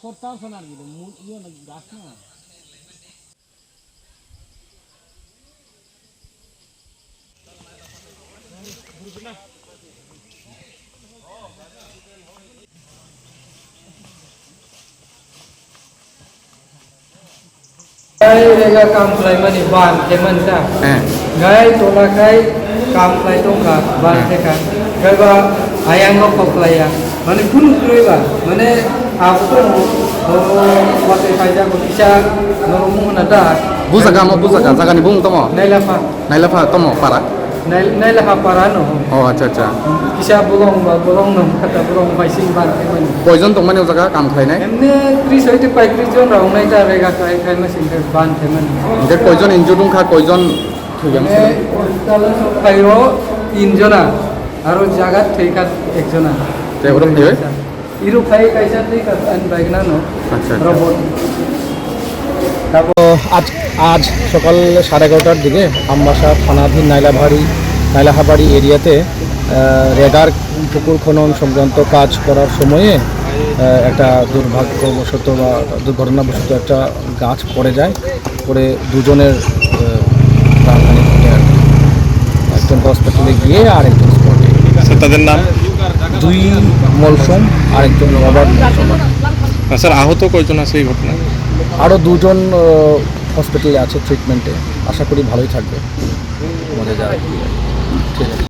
করতে পারছ না আর কি মু- ইয়ে না গাছ না. হ্যাঁ Gai tola kai kam plai tong ka ban te kan. Gai ba ayang no মো বুজাগা জাগানি বুং তম pa. নাইলাফা তম পারা naila ha parano. ও আচ্ছা আচ্ছা ba bolong no kata bolong bai sing ban te mani. কয়জন তং মানে জায়গা কাম kris hoite pai kris jon raung nai ta rega kai kai ma sing ban te mani. যে কয়জন ইনজুর দংখা কয়জন মানে তিনজনা আৰু জাগাত থেইকাত একজনা তে ওরম আচ্ছা, আচ্ছা। আজ আজ সকাল সাড়ে এগারোটার দিকে আমবাসা থানাধীন নাইলাভাড়ি নাইলাহাবাড়ি এরিয়াতে রেগার পুকুর খনন সংক্রান্ত কাজ করার সময়ে একটা দুর্ভাগ্যবশত বা দুর্ঘটনাবশত একটা গাছ পড়ে যায়। পড়ে দুজনের আহ, প্রাণহানি ঘটে আর একজন হসপিটালে গিয়ে আরেকজন স্পটে তাদের নাম? দুই মলসম আরেকজন নবাব হ্যাঁ, স্যার আহত কয়জন আছে এই ঘটনায়? আরও দুজন হসপিটালে আছে ট্রিটমেন্টে আশা করি ভালোই থাকবে। আমাদের যারা ঠিক আছে।